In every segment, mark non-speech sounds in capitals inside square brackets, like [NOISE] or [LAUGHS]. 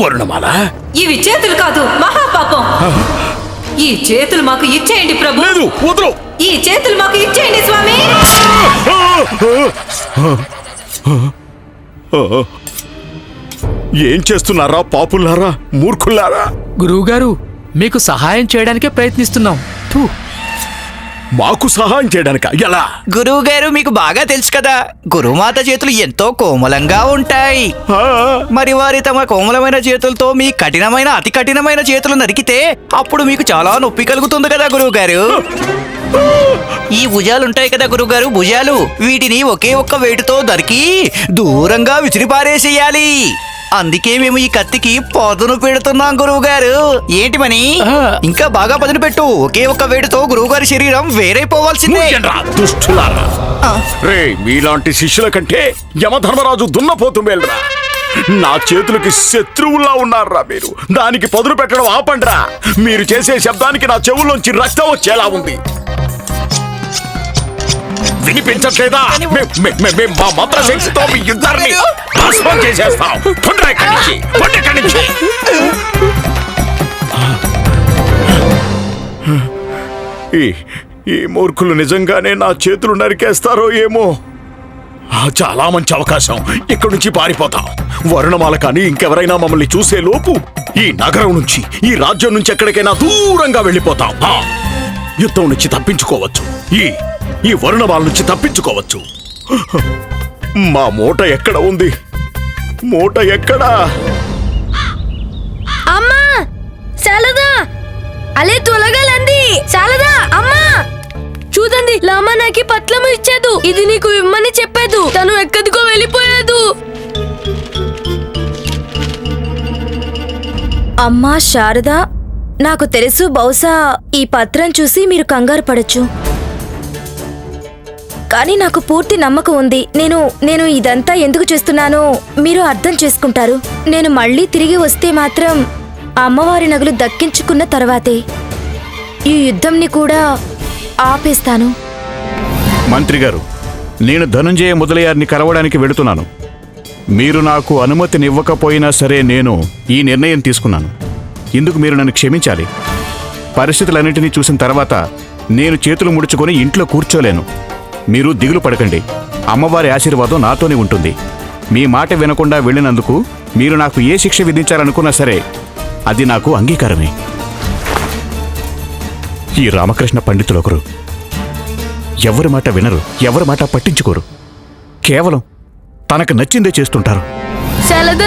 వరుణమాల? ఇవి చేతులు కాదు మహాపాపం. ఈ చేతులు మాకు ఇచ్చేయండి ప్రభు. లేదు వదరు ఈ చేతులు మాకు ఇచ్చేయండి స్వామి. ఏం చేస్తున్నారా పాపులారా మూర్ఖులారా గురువుగారు మీకు సహాయం చేయడానికే ప్రయత్నిస్తున్నాం. మాకు సహాయం చేయడానిక? ఎలా? గురువు గారు మీకు బాగా తెలుసు కదా గురుమాత చేతులు ఎంతో కోమలంగా ఉంటాయి. మరి వారి తమ కోమలమైన చేతులతో మీ కఠినమైన అతి కఠినమైన చేతులు నరికితే అప్పుడు మీకు చాలా నొప్పి కలుగుతుంది కదా గురువు గారు ఈ భుజాలు ఉంటాయి కదా గురువు గారు భుజాలు. వీటిని ఒకే ఒక్క వేటుతో నరికి దూరంగా విసిరిపారేసేయాలి. అందుకే మేము ఈ కత్తికి పదును పెడుతున్నాం గురువు గారు ఏంటి మని. ఇంకా బాగా పదును పెట్టు. ఒకే ఒక్క వేటుతో గురువు గారి శరీరం వేరైపోవాల్సిందే. దుష్టులారా. రే మీలాంటి శిష్యుల కంటే యమధర్మరాజు దున్నపోతు మేలురా. నా చేతులకి శత్రువుల్లా ఉన్నారా మీరు. దానికి పదును పెట్టడం ఆపండ్రా. మీరు చేసే శబ్దానికి నా చెవుల్లోంచి రక్తం వచ్చేలా ఉంది. వినిపించట్లేదా? మేం- మేం- మేం- మేం మా మంత్ర శక్తితో మీ యుద్ధాన్ని భస్మం చేసేస్తాం. పొండ్రా ఇక్కడి నుంచి ఇక్కడి నుంచి. ఈ ఈ మూర్ఖులు నిజంగానే నా చేతులు నరికేస్తారో ఏమో? ఆ, చాలా మంచి అవకాశం. ఇక్కడి నుంచి పారిపోతాం. వరుణమాల కానీ ఇంకెవరైనా మమ్మల్ని చూసే లోపు ఈ నగరం నుంచి ఈ రాజ్యం నుంచి ఎక్కడికైనా దూరంగా వెళ్ళిపోతాం. ఆ, యుద్ధం నుంచి తప్పించుకోవచ్చు. ఈ ఈ వరుణమాల నుంచి తప్పించుకోవచ్చు. మా మూట ఎక్కడ ఉంది? మూట ఎక్కడా? అమ్మా! చాలదా! అలే తొలగలంది చాలదా అమ్మా! చూడండి లామా నాకి పట్లము ఇచ్చేదు ఇది నీకు ఇమ్మని చెప్పేదు తను ఎక్కడికో వెళ్ళిపోయేదు అమ్మా శారద నాకు తెలుసు బహుశా ఈ పత్రం చూసి మీరు కంగారు పడచ్చు. కానీ నాకు పూర్తి నమ్మకం ఉంది. నేను నేను ఇదంతా ఎందుకు చేస్తున్నానో మీరు అర్థం చేసుకుంటారు. నేను మళ్ళీ తిరిగి వస్తే మాత్రం అమ్మవారి నగలు దక్కించుకున్న తర్వాతే ఈ యుద్ధంని కూడా ఆపేస్తాను. మంత్రి గారు నేను ధనుంజయ మొదలయ్యారిని కలవడానికి వెడుతున్నాను మీరు నాకు అనుమతినివ్వకపోయినా సరే నేను ఈ నిర్ణయం తీసుకున్నాను. ఇందుకు మీరు నన్ను క్షమించాలి. పరిస్థితులన్నింటినీ చూసిన తర్వాత నేను చేతులు ముడుచుకొని ఇంట్లో కూర్చోలేను. మీరు దిగులు పడకండి. అమ్మవారి ఆశీర్వాదం నాతోనే ఉంటుంది. మీ మాట వినకుండా వెళ్ళినందుకు మీరు నాకు ఏ శిక్ష విధించాలనుకున్నా సరే అది నాకు అంగీకారమే. ఈ రామకృష్ణ పండితులు ఒకరు. ఎవరి మాట వినరు ఎవరి మాట పట్టించుకోరు. కేవలం తనకు నచ్చిందే చేస్తుంటారు.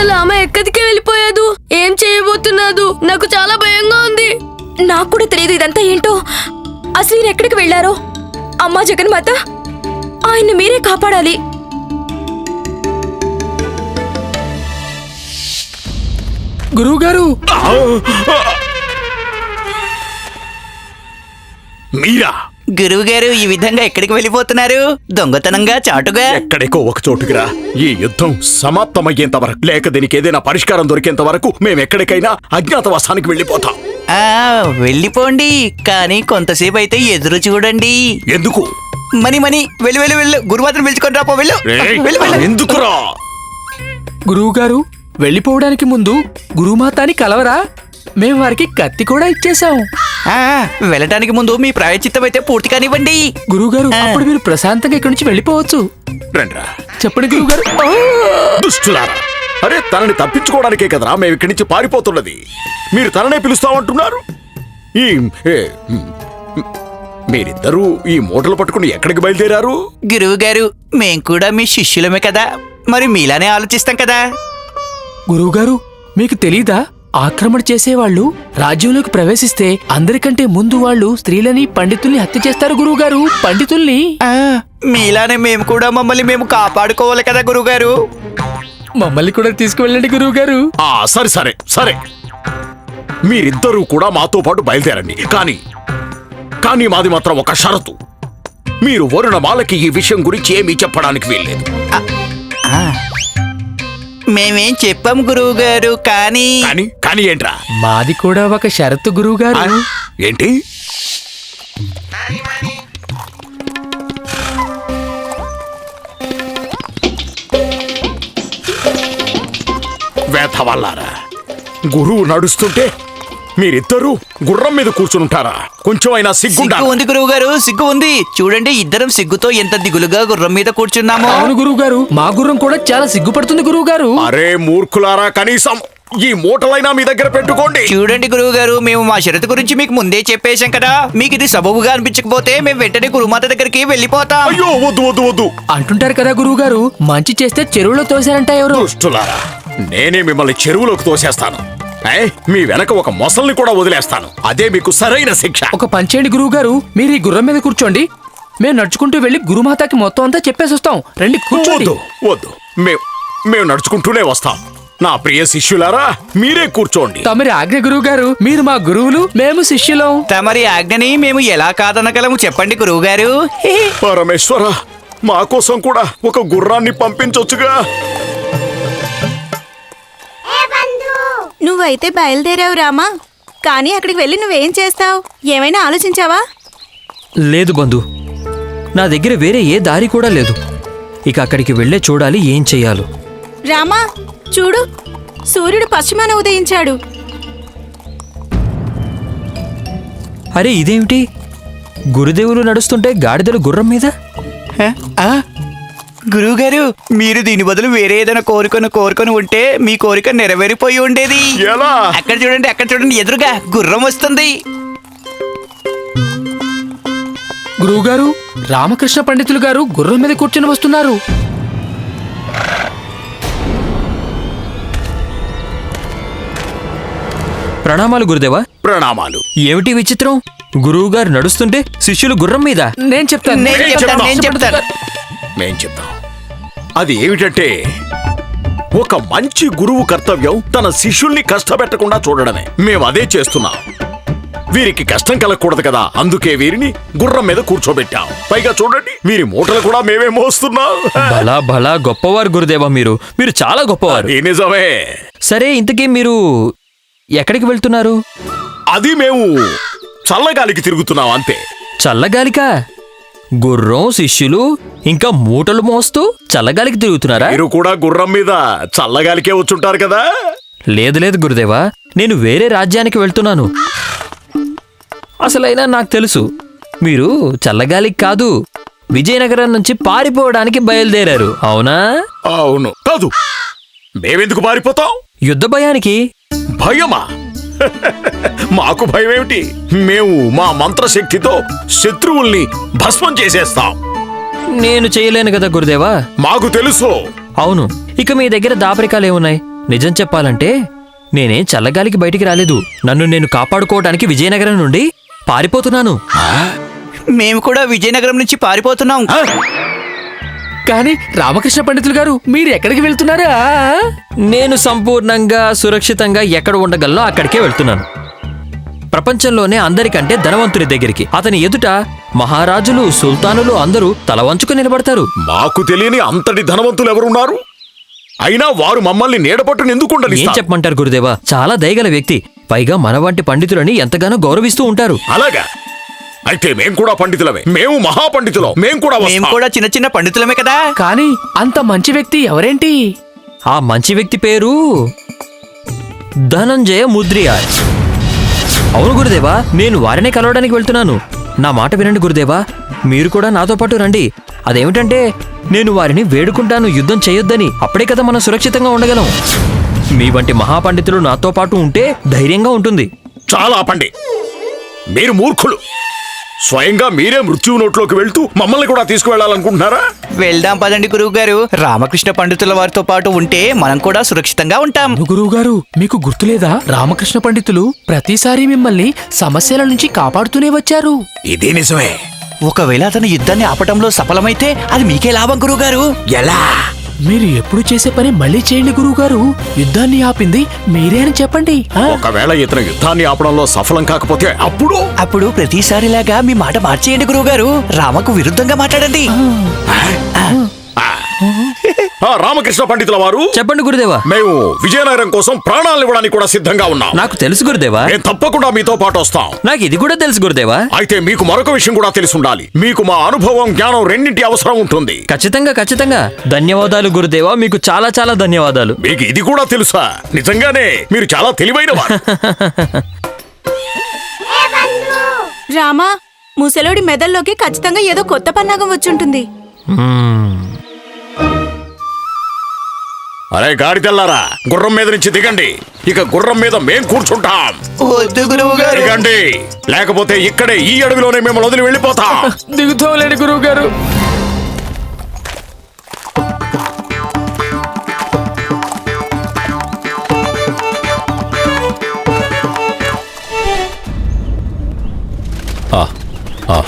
లామ ఎక్కడికి వెళ్ళిపోయాదు? ఏం చేయబోతున్నాదు నాకు చాలా భయంగా ఉంది. నాకు కూడా తెలియదు ఇదంతా ఏంటో. అసలు ఎక్కడికి వెళ్ళారో? అమ్మా జగన్మాత! ఆయన్ని మీరే కాపాడాలి. గురువుగారు! మీరా? గురువు గారు ఈ విధంగా ఎక్కడికి వెళ్ళిపోతున్నారు? దొంగతనంగా చాటుగా? ఎక్కడికో ఒక చోటుకిరా. ఈ యుద్ధం సమాప్తమయ్యేంత వరకు లేక దీనికి ఏదైనా పరిష్కారం దొరికేంత వరకు మేము ఎక్కడికైనా అజ్ఞాతవాసానికి వెళ్ళిపోతాం. ఆ వెళ్ళిపోండి కానీ కొంతసేపు అయితే ఎదురు చూడండి. ఎందుకు? మని మని వెళ్ళి వెళ్ళి వెళ్ళు. గురువాత్రం పిలుచుకొని రాపో వెళ్ళు. వెళ్ళు వెళ్ళు. ఎందుకురా? గురువుగారు వెళ్ళిపోవడానికి ముందు గురుమాతాని కలవరా? మేము వారికి కత్తి కూడా ఇచ్చేసాం ఆ, వెళ్ళటానికి ముందు మీ ప్రాయచిత్తం అయితే పూర్తి కానివ్వండి. గురువుగారు. అప్పుడు మీరు ప్రశాంతంగా ఇక్కడి నుంచి వెళ్ళిపోవచ్చు. రండ్రా. చెప్పండి గురువుగారు! దుష్టులారా. అరే తనని తప్పించుకోవడానికే కదరా మేము ఇక్కడి నుంచి పారిపోతున్నది. మీరు తననే పిలుస్తామంటున్నారు? ఈ మీరిద్దరూ ఈ మూటలు పట్టుకుని ఎక్కడికి బయలుదేరారు? గురువు గారు మేం కూడా మీ శిష్యులమే కదా. మరి మీలానే ఆలోచిస్తాం కదా. గురువుగారు మీకు తెలీదా? ఆక్రమణ చేసేవాళ్ళు రాజ్యంలోకి ప్రవేశిస్తే అందరికంటే ముందు వాళ్ళు స్త్రీలని పండితుల్ని హత్య చేస్తారు గురువుగారు. పండితుల్ని? ఆ, మీలానే మేము కూడా మమ్మల్ని మేము కాపాడుకోవాలి కదా గురువుగారు. మమ్మల్ని కూడా తీసుకువెళ్ళండి గురువుగారు. ఆ సరే సరే సరే. మీరిద్దరూ కూడా మాతో పాటు బయలుదేరండి. కానీ కానీ మాది మాత్రం ఒక షరతు. మీరు వరుణమాలకి ఈ విషయం గురించి ఏమీ చెప్పడానికి వీల్లేదు. మేమేం చెప్పాం గురువు గారు కానీ కానీ కానీ ఏంట్రా? మాది కూడా ఒక షరతు గురువుగారు. ఆ? ఏంటి? వేధ వెధవల్లారా గురువు నడుస్తుంటే మీరిద్దరూ గుర్రం మీద కూర్చుంటారా కొంచెం అయినా సిగ్గుండా సిగ్గు ఉంది గురువు గారు సిగ్గు ఉంది. చూడండి ఇద్దరం సిగ్గుతో ఎంత దిగులుగా గుర్రం మీద కూర్చున్నామో. అవును గురువు గారు మా గుర్రం కూడా చాలా సిగ్గుపడుతుంది గురువు గారు అరే మూర్ఖులారా కనీసం ఈ మూటలైనా మీ దగ్గర పెట్టుకోండి. చూడండి గురువు గారు మేము మా షరతు గురించి మీకు ముందే చెప్పేశాం కదా. మీకు ఇది సబబుగా అనిపించకపోతే మేము వెంటనే గురుమాత దగ్గరికి వెళ్ళిపోతాం. అయ్యో వద్దు వద్దు వద్దు. అంటుంటారు కదా గురువు గారు మంచి చేస్తే చెరువులో తోశారంట ఎవరు. దుష్టులారా నేనే మిమ్మల్ని చెరువులోకి తోసేస్తాను. మీ వెనక ఒక మొసల్ని కూడా వదిలేస్తాను. అదే మీకు సరైన శిక్ష. ఒక పంచేయండి గురువు గారు మీరు ఈ గుర్రం మీద కూర్చోండి. మేము నడుచుకుంటూ వెళ్ళి గురుమాతకి మొత్తం అంతా చెప్పేసి వస్తాం. రండి కూర్చోండి. వద్దు వద్దు. మేము మేము నడుచుకుంటూనే వస్తాం. నా ప్రియ శిష్యులారా మీరే కూర్చోండి. తమరి ఆజ్ఞ గురువు గారు మీరు మా గురువులు మేము శిష్యులం. తమరి ఆజ్ఞని మేము ఎలా కాదనగలము చెప్పండి గురువు గారు? పరమేశ్వర మా కోసం కూడా ఒక గుర్రాన్ని పంపించొచ్చుగా. నువ్వైతే బయలుదేరావు రామా. కానీ అక్కడికి వెళ్ళి నువ్వేం చేస్తావు? ఏమైనా ఆలోచించావా? లేదు బంధు. నా దగ్గర వేరే ఏ దారి కూడా లేదు. ఇక అక్కడికి వెళ్ళే చూడాలి ఏం చెయ్యాలో రామా చూడు. సూర్యుడు పశ్చిమాన ఉదయించాడు. అరే ఇదేమిటి? గురుదేవులు నడుస్తుంటే గాడిదలు గుర్రం మీద? గురువు గారు మీరు దీని బదులు వేరే ఏదైనా కోరుకొని కోరుకొని ఉంటే మీ కోరిక నెరవేరిపోయి ఉండేది. ఎలా? అక్కడ చూడండి అక్కడ చూడండి ఎదురుగా గుర్రం వస్తుంది. గురువు గారు రామకృష్ణ పండితులు గారు గుర్రం మీద కూర్చొని వస్తున్నారు. ప్రణామాలు గురుదేవా. ప్రణామాలు. ఏమిటి విచిత్రం? గురువు గారు నడుస్తుంటే శిష్యులు గుర్రం మీద. నేను చెప్తాను నేను చెప్తాను నేను చెప్తాను. మేం చెప్తాం? అది ఏమిటంటే ఒక మంచి గురువు కర్తవ్యం తన శిష్యుల్ని కష్టపెట్టకుండా చూడడమే. మేము అదే చేస్తున్నాం. వీరికి కష్టం కలగకూడదు కదా. అందుకే వీరిని గుర్రం మీద కూర్చోబెట్టాం. పైగా చూడండి వీరి మూటలు కూడా మేమే మోస్తున్నాం. భలా భలా గొప్పవారు గురుదేవా మీరు. మీరు చాలా గొప్పవారు. అది నిజమే. సరే ఇంతకీ మీరు ఎక్కడికి వెళ్తున్నారు? అది మేము చల్లగాలికి తిరుగుతున్నాం అంతే. చల్లగాలికా? గుర్రం శిష్యులు ఇంకా మూటలు మోస్తూ చల్లగాలికి తిరుగుతున్నారా? మీరు కూడా గుర్రం మీద చల్లగాలికే వచ్చుంటారు కదా? లేదు లేదు గురుదేవా నేను వేరే రాజ్యానికి వెళ్తున్నాను. అసలైనా నాకు తెలుసు మీరు చల్లగాలికి కాదు విజయనగరం నుంచి పారిపోవడానికి బయలుదేరారు అవునా? అవును. కాదు. మేమెందుకు పారిపోతాం? యుద్ధ భయానికి? భయమా? మాకు భయం ఏమిటి మేము మా మంత్రశక్తితో శత్రువుల్ని భస్మం చేసేస్తాం. నేను చేయలేను కదా గురుదేవా? మాకు తెలుసు. అవును ఇక మీ దగ్గర దాపరికాలేమున్నాయి నిజం చెప్పాలంటే నేనేం చల్లగాలికి బయటికి రాలేదు. నన్ను నేను కాపాడుకోవడానికి విజయనగరం నుండి పారిపోతున్నాను. మేము కూడా విజయనగరం నుంచి పారిపోతున్నాం. కానీ రామకృష్ణ పండితులు గారు మీరు ఎక్కడికి వెళ్తున్నారా? నేను సంపూర్ణంగా సురక్షితంగా ఎక్కడ ఉండగలనో అక్కడికే వెళ్తున్నాను. ప్రపంచంలోనే అందరికంటే ధనవంతుని దగ్గరికి. అతని ఎదుట మహారాజులు సుల్తానులు అందరూ తల వంచుకు నిలబడతారు. మాకు తెలియని అంతటి ధనవంతులు ఎవరున్నారు? అయినా వారు మమ్మల్ని నీడపట్టును ఎందుకు ఏం ఉండనిస్తారు? చెప్పమంటారు గురుదేవా? చాలా దయగల వ్యక్తి. పైగా మన వంటి పండితులని ఎంతగానో గౌరవిస్తూ ఉంటారు. అలాగా. అయితే మేం కూడా పండితులమే. మేము మహాపండితులం. మేం కూడా మేము వస్తాం. కూడా చిన్న చిన్న పండితులమే కదా. కానీ అంత మంచి వ్యక్తి ఎవరేంటి? ఆ మంచి వ్యక్తి పేరు ధనంజయ ముద్రియార్ అవును గురుదేవా నేను వారినే కలవడానికి వెళ్తున్నాను. నా మాట వినండి గురుదేవా మీరు కూడా నాతో పాటు రండి. అదేమిటంటే నేను వారిని వేడుకుంటాను యుద్ధం చేయొద్దని. అప్పుడే కదా మనం సురక్షితంగా ఉండగలం. మీ వంటి మహాపండితులు నాతో పాటు ఉంటే ధైర్యంగా ఉంటుంది. చాలా ఆపండి మీరు మూర్ఖులు. స్వయంగా మీరే మృత్యువు నోట్లోకి వెళ్తూ మమ్మల్ని కూడా తీసుకువెళ్ళాలనుకుంటున్నారా? వెళ్దాం పదండి గురువు గారు రామకృష్ణ పండితుల వారితో పాటు ఉంటే మనం కూడా సురక్షితంగా ఉంటాం. గురువు గారు మీకు గుర్తులేదా? రామకృష్ణ పండితులు ప్రతిసారి మిమ్మల్ని సమస్యల నుంచి కాపాడుతూనే వచ్చారు. ఇది నిజమే. ఒకవేళ అతను యుద్ధాన్ని ఆపటంలో సఫలమైతే అది మీకే లాభం గురువు గారు ఎలా? మీరు ఎప్పుడు చేసే పని మళ్ళీ చేయండి గురువు గారు యుద్ధాన్ని ఆపింది మీరే అని చెప్పండి. ఆ? ఒకవేళ ఇతను యుద్ధాన్ని ఆపడంలో సఫలం కాకపోతే అప్పుడు? అప్పుడు ప్రతిసారిలాగా మీ మాట మార్చేయండి గురువు గారు రామకు విరుద్ధంగా మాట్లాడండి. ఆ, రామకృష్ణ పండితుల వారు చెప్పండి గురుదేవా. మేము విజయనగరం కోసం ప్రాణాలు ఇవ్వడానికి కూడా సిద్ధంగా ఉన్నాం. నాకు తెలుసు గురుదేవా. మేము తప్పకుండా మీతో పాటు వస్తాం. నాకు ఇది కూడా తెలుసు గురుదేవా. అయితే మీకు మరొక విషయం కూడా తెలిసి ఉండాలి. మీకు మా అనుభవం జ్ఞానం రెండింటి అవసరం ఉంటుంది. ఖచ్చితంగా ఖచ్చితంగా. ధన్యవాదాలు గురుదేవా. మీకు చాలా చాలా ధన్యవాదాలు. మీకు ఇది కూడా తెలుసా? నిజంగానే మీరు చాలా తెలివైన వారు. రామా ముసలోడి మెదల్లోకి ఖచ్చితంగా ఏదో కొత్త పన్నాగం వచ్చుంటుంది. అరే గాడి తెల్లారా గుర్రం మీద నుంచి దిగండి. ఇక గుర్రం మీద మేం కూర్చుంటాం. దిగండి. లేకపోతే ఇక్కడే ఈ అడవిలోనే మేము వదిలి వెళ్ళిపోతాం. దిగుతాంలేండి గురువు గారు. ఆ, ఆ.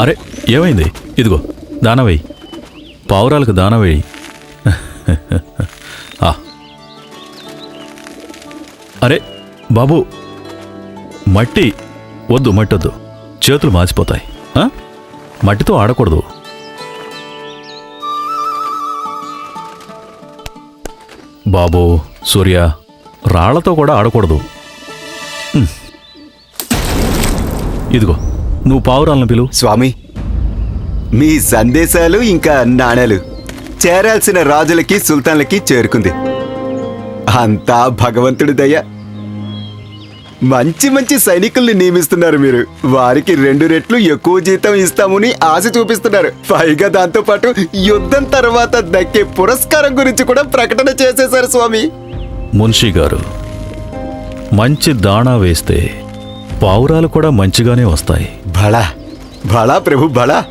అరే ఏమైంది? ఇదిగో దానవేయి. పావురాలకు దానవేయి. [LAUGHS] బాబు మట్టి వద్దు మట్టి వద్దు. చేతులు మాచిపోతాయి. మట్టితో ఆడకూడదు. బాబు సూర్య రాళ్ళతో కూడా ఆడకూడదు. ఇదిగో నువ్వు పావురాలను పిలువు స్వామి మీ సందేశాలు ఇంకా నాణేలు. చేరాల్సిన రాజులకి సుల్తాన్లకి చేరుకుంది. అంతా భగవంతుడి దయ. మంచి మంచి సైనికుల్ని నియమిస్తున్నారు మీరు. వారికి రెండు రెట్లు ఎక్కువ జీతం ఇస్తామని ఆశ చూపిస్తున్నారు. పైగా దాంతో పాటు యుద్ధం తర్వాత దక్కే పురస్కారం గురించి కూడా ప్రకటన చేసేశారు స్వామి. మున్షీ గారు మంచి దాణా వేస్తే పావురాలు కూడా మంచిగానే వస్తాయి. భళా భళా ప్రభు భళా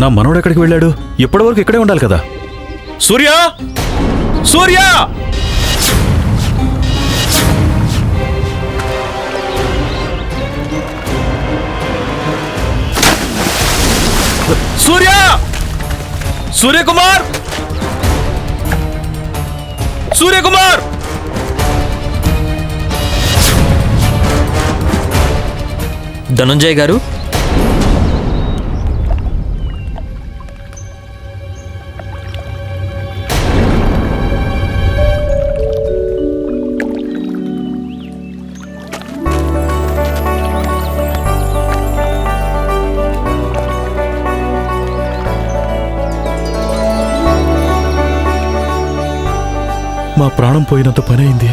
నా మనవడు ఎక్కడికి వెళ్ళాడు? ఇప్పటివరకు ఇక్కడే ఉండాలి కదా? సూర్య! సూర్య! సూర్య! సూర్యకుమార్! సూర్యకుమార్! ధనుంజయ్ గారు మా ప్రాణం పోయినంత పని అయింది.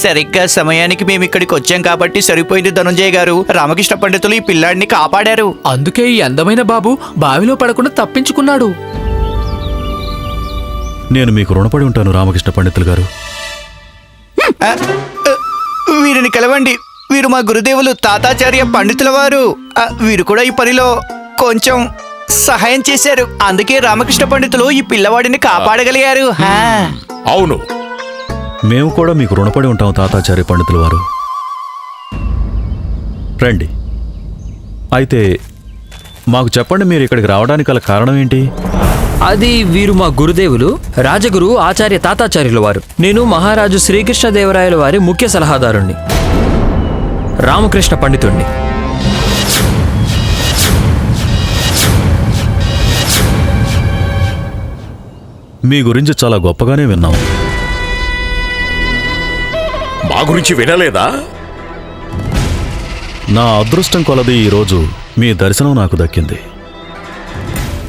సరిగ్గా సమయానికి మేము ఇక్కడికి వచ్చాం కాబట్టి సరిపోయింది ధనుంజయ గారు. రామకృష్ణ పండితులు ఈ పిల్లాడిని కాపాడారు. అందుకే ఈ అందమైన బాబు బావిలో పడకుండా తప్పించుకున్నాడు. నేను మీకు రుణపడి ఉంటాను రామకృష్ణ పండితులు గారు. వీరిని కలవండి. వీరు మా గురుదేవులు తాతాచార్య పండితుల వారు. వీరు కూడా ఈ పనిలో కొంచెం సహాయం చేశారు. అందుకే రామకృష్ణ పండితులు ఈ పిల్లవాడిని కాపాడగలిగారు. హా. అవును. మేము కూడా మీకు రుణపడి ఉంటాం తాతాచార్య పండితుల వారు. రండి. అయితే మాకు చెప్పండి మీరు ఇక్కడికి రావడానికి గల కారణం ఏంటి? అది వీరు మా గురుదేవులు రాజగురు ఆచార్య తాతాచార్యుల వారు. నేను మహారాజు శ్రీకృష్ణదేవరాయల వారి ముఖ్య సలహాదారుణ్ణి. రామకృష్ణ పండితుణ్ణి. మీ గురించి చాలా గొప్పగానే విన్నాం. మా గురించి వినలేదా? నా అదృష్టం కొలది ఈరోజు మీ దర్శనం నాకు దక్కింది.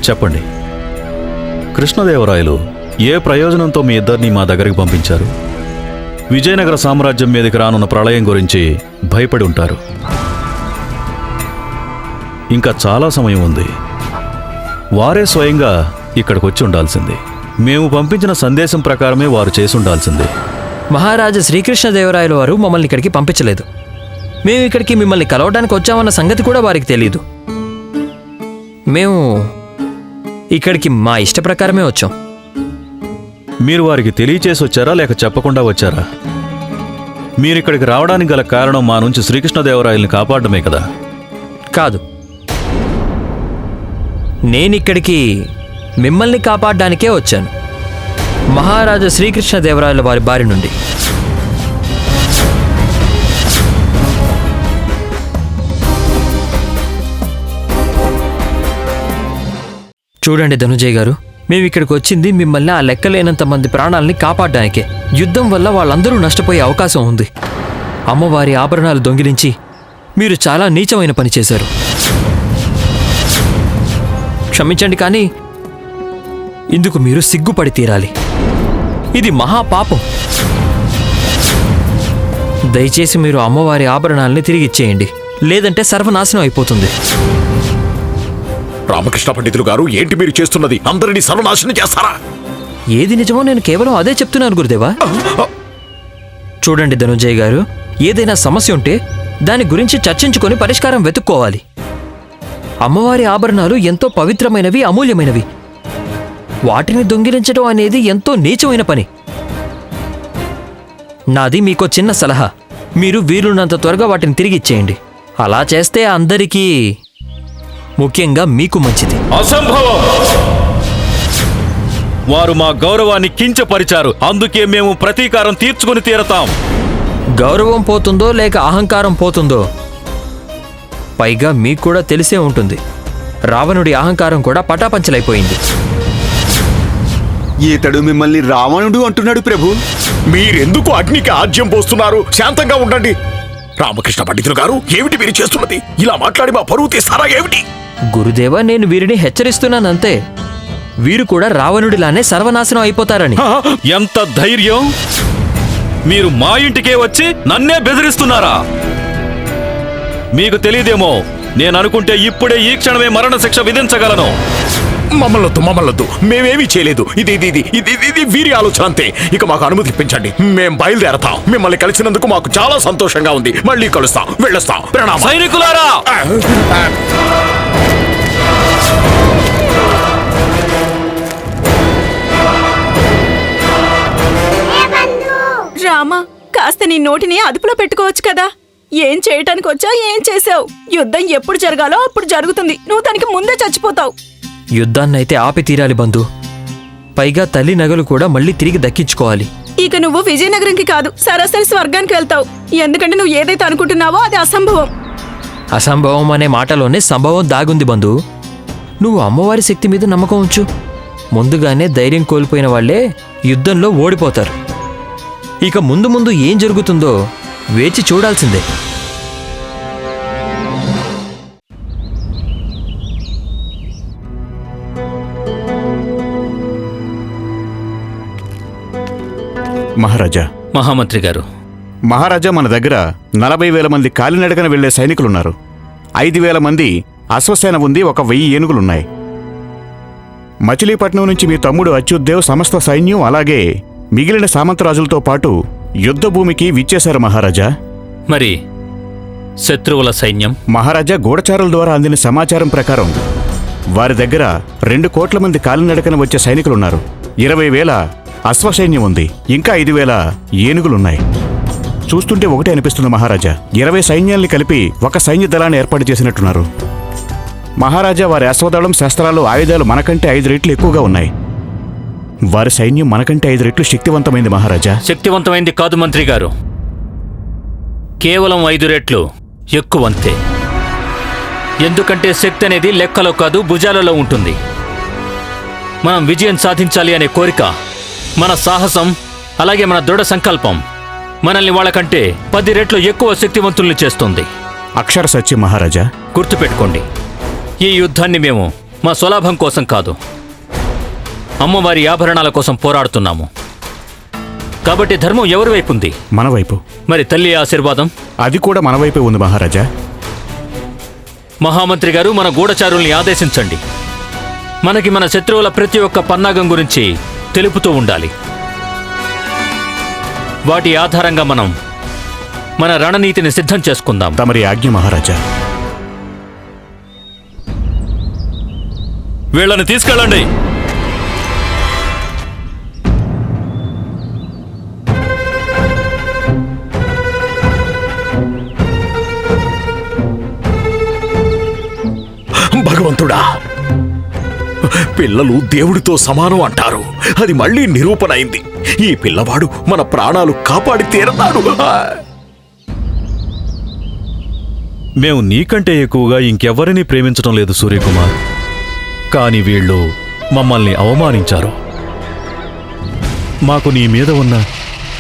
చెప్పండి కృష్ణదేవరాయలు ఏ ప్రయోజనంతో మీ ఇద్దరిని మా దగ్గరికి పంపించారు? విజయనగర సామ్రాజ్యం మీదకి రానున్న ప్రళయం గురించి భయపడి ఉంటారు. ఇంకా చాలా సమయం ఉంది. వారే స్వయంగా ఇక్కడికి వచ్చి ఉండాల్సింది. మేము పంపించిన సందేశం ప్రకారమే వారు చేసి ఉండాల్సింది మహారాజా శ్రీకృష్ణదేవరాయల వారు మమ్మల్ని ఇక్కడికి పంపించలేదు. మేము ఇక్కడికి మిమ్మల్ని కలవడానికి వచ్చామన్న సంగతి కూడా వారికి తెలియదు మేము ఇక్కడికి మా ఇష్ట ప్రకారమే వచ్చాం. మీరు వారికి తెలియచేసి వచ్చారా లేక చెప్పకుండా వచ్చారా? మీరు ఇక్కడికి రావడానికి గల కారణం మా నుంచి శ్రీకృష్ణదేవరాయల్ని కాపాడమే కదా? కాదు. నేనిక్కడికి మిమ్మల్ని కాపాడడానికే వచ్చాను. మహారాజా శ్రీకృష్ణదేవరాయల వారి బారి నుండి. చూడండి ధనుజయ్ గారు మేము ఇక్కడికి వచ్చింది మిమ్మల్ని ఆ లెక్కలేనంత మంది ప్రాణాలని కాపాడడానికే. యుద్ధం వల్ల వాళ్ళందరూ నష్టపోయే అవకాశం ఉంది. అమ్మవారి ఆభరణాలు దొంగిలించి మీరు చాలా నీచమైన పని చేశారు. క్షమించండి కానీ ఇందుకు మీరు సిగ్గుపడి తీరాలి. ఇది మహాపాపం. దయచేసి మీరు అమ్మవారి ఆభరణాలని తిరిగి ఇచ్చేయండి. లేదంటే సర్వనాశనం అయిపోతుంది. రామకృష్ణ పండితులు గారు ఏంటి మీరు చేస్తున్నది? అందరినీ సర్వనాశనం చేస్తారా? ఏది నిజమో నేను కేవలం అదే చెప్తున్నాను గురుదేవా. చూడండి ధనుంజయ్ గారు ఏదైనా సమస్య ఉంటే దాని గురించి చర్చించుకొని పరిష్కారం వెతుక్కోవాలి. అమ్మవారి ఆభరణాలు ఎంతో పవిత్రమైనవి అమూల్యమైనవి. వాటిని దొంగిలించడం అనేది ఎంతో నీచమైన పని. నాది మీకో చిన్న సలహా. మీరు వీలున్నంత త్వరగా వాటిని తిరిగి ఇచ్చేయండి. అలా చేస్తే అందరికీ ముఖ్యంగా మీకు మంచిది. అసంభవం! వారు మా గౌరవాన్ని కించపరిచారు. అందుకే మేము ప్రతీకారం తీర్చుకుని తీరతాం. గౌరవం పోతుందో లేక అహంకారం పోతుందో పైగా మీకు కూడా తెలిసే ఉంటుంది. రావణుడి అహంకారం కూడా పటాపంచలైపోయింది. ఇతడు మిమ్మల్ని రావణుడు అంటున్నాడు ప్రభు. మీరెందుకు అగ్నికి ఆజ్యం పోస్తున్నారు? శాంతంగా ఉండండి. రామకృష్ణ పండితులు గారు ఏమిటి మీరు చేస్తున్నది? ఇలా మాట్లాడి మా పరువు తీస్తారా ఏమిటి? గురుదేవ నేను వీరిని హెచ్చరిస్తున్నానంతే. వీరు కూడా రావణుడిలానే సర్వనాశనం అయిపోతారని. ఎంత ధైర్యం! మీరు మా ఇంటికే వచ్చి నన్నే బెదిరిస్తున్నారా? మీకు తెలియదేమో నేను అనుకుంటే ఇప్పుడే ఈ క్షణమే మరణశిక్ష విధించగలను. మమ్మల్నొద్దు మమ్మల్నొద్దు. మేమేమీ చేయలేదు. ఇది ఇది ఇది ఇది ఇది- ఇది వీరి ఆలోచన అంతే. ఇక మాకు అనుమతి ఇప్పించండి. మేం బయలుదేరతాం. మిమ్మల్ని కలిసినందుకు మాకు చాలా సంతోషంగా ఉంది. మళ్ళీ కలుస్తాం. వెళ్ళొస్తాం. ప్రణామం సైనికులారా! రామా కాస్త నీ నోటిని అదుపులో పెట్టుకోవచ్చు కదా. ఏం చేయటానికి వచ్చా ఏం చేసావు? యుద్ధం ఎప్పుడు జరగాలో అప్పుడు జరుగుతుంది. నువ్వు దానికి ముందే చచ్చిపోతావు. యుద్ధాన్నైతే ఆపి తీరాలి బంధు. పైగా తల్లి నగలు కూడా మళ్ళీ తిరిగి దక్కించుకోవాలి. ఇక నువ్వు విజయనగరంకి కాదు సరాసరి స్వర్గానికి వెళ్తావు. ఎందుకంటే నువ్వు ఏదైతే అనుకుంటున్నావో అది అసంభవం. అసంభవం అనే మాటలోనే సంభవం దాగుంది బంధు. నువ్వు అమ్మవారి శక్తి మీద నమ్మకం ఉంచు. ముందుగానే ధైర్యం కోల్పోయిన వాళ్ళే యుద్ధంలో ఓడిపోతారు. ఇక ముందు ముందు ఏం జరుగుతుందో వేచి చూడాల్సిందే. మహారాజా. మహామంత్రి గారు. మహారాజా మన దగ్గర నలభై వేల మంది కాలినడకన వెళ్ళే సైనికులున్నారు. ఐదు వేల మంది అశ్వసేన ఉంది ఒక వెయ్యి ఏనుగులున్నాయి. మచిలీపట్నం నుంచి మీ తమ్ముడు అచ్యుత్ సమస్త సైన్యం అలాగే మిగిలిన సామంతరాజులతో పాటు యుద్ధ భూమికి విచ్చేశారు మహారాజా. మరి శత్రువుల సైన్యం? మహారాజా గూఢచారుల ద్వారా అందిన సమాచారం ప్రకారం వారి దగ్గర రెండు కోట్ల మంది కాలినడకన వచ్చే సైనికులున్నారు. ఇరవై వేల అశ్వసైన్యం ఉంది. ఇంకా ఐదు వేల ఏనుగులున్నాయి. చూస్తుంటే ఒకటే అనిపిస్తుంది మహారాజా. ఇరవై సైన్యాల్ని కలిపి ఒక సైన్య దళాన్ని ఏర్పాటు చేసినట్టున్నారు. మహారాజా వారి అశ్వదళం శస్త్రాలు ఆయుధాలు మనకంటే ఐదు రెట్లు ఎక్కువగా ఉన్నాయి. వారి సైన్యం మనకంటే ఐదు రెట్లు శక్తివంతమైంది మహారాజా. శక్తివంతమైంది కాదు మంత్రి గారు. కేవలం ఐదు రెట్లు ఎక్కువంతే. ఎందుకంటే శక్తి అనేది లెక్కలో కాదు భుజాలలో ఉంటుంది. మనం విజయం సాధించాలి అనే కోరిక మన సాహసం అలాగే మన దృఢ సంకల్పం మనల్ని వాళ్ళకంటే పది రెట్లు ఎక్కువ శక్తివంతుల్ని చేస్తుంది. అక్షర సత్యం మహారాజా. గుర్తుపెట్టుకోండి ఈ యుద్ధాన్ని మేము మా స్వలాభం కోసం కాదు అమ్మవారి ఆభరణాల కోసం పోరాడుతున్నాము. కాబట్టి ధర్మం ఎవరి వైపు ఉంది? మన వైపు. మరి తల్లి ఆశీర్వాదం? అది కూడా మన వైపే ఉంది మహారాజా. మహామంత్రి గారు మన గూఢచారుల్ని ఆదేశించండి. మనకి మన శత్రువుల ప్రతి ఒక్క పన్నాగం గురించి తెలుపుతూ ఉండాలి. వాటి ఆధారంగా మనం మన రణనీతిని సిద్ధం చేసుకుందాం. తమరి ఆజ్ఞ మహారాజా. వీళ్ళని తీసుకెళ్ళండి. పిల్లలు దేవుడితో సమానం అంటారు. అది మళ్ళీ నిరూపణ అయింది ఈ పిల్లవాడు మన ప్రాణాలు కాపాడి తీరన్నాడు మేము నీకంటే ఎక్కువగా ఇంకెవరిని ప్రేమించడం లేదు సూర్యకుమార్. కానీ వీళ్ళు మమ్మల్ని అవమానించారు. మాకు నీ మీద ఉన్న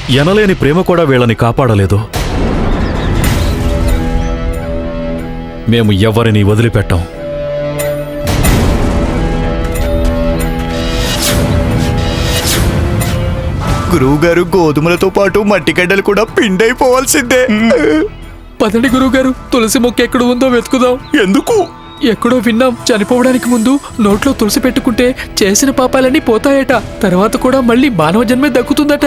ఎనలేని ప్రేమ కూడా వీళ్ళని కాపాడలేదు. మేము ఎవరిని వదిలిపెట్టాం. గురువుగారు గోధుమలతో పాటు మట్టిగడ్డలు కూడా పిండైపోవాల్సిందే. పదండి గురువుగారు తులసి మొక్క ఎక్కడ ఉందో వెతుకుదాం. ఎందుకు? ఎక్కడో విన్నాం చనిపోవడానికి ముందు నోట్లో తులసి పెట్టుకుంటే చేసిన పాపాలన్నీ పోతాయట. తర్వాత కూడా మళ్ళీ మానవ జన్మే దక్కుతుందట.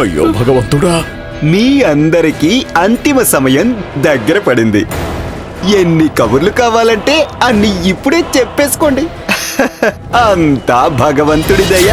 అయ్యో భగవంతుడా. మీ అందరికీ అంతిమ సమయం దగ్గర పడింది. ఎన్ని కబుర్లు కావాలంటే అన్ని ఇప్పుడే చెప్పేసుకోండి. [LAUGHS] అంతా భగవంతుడి దయ.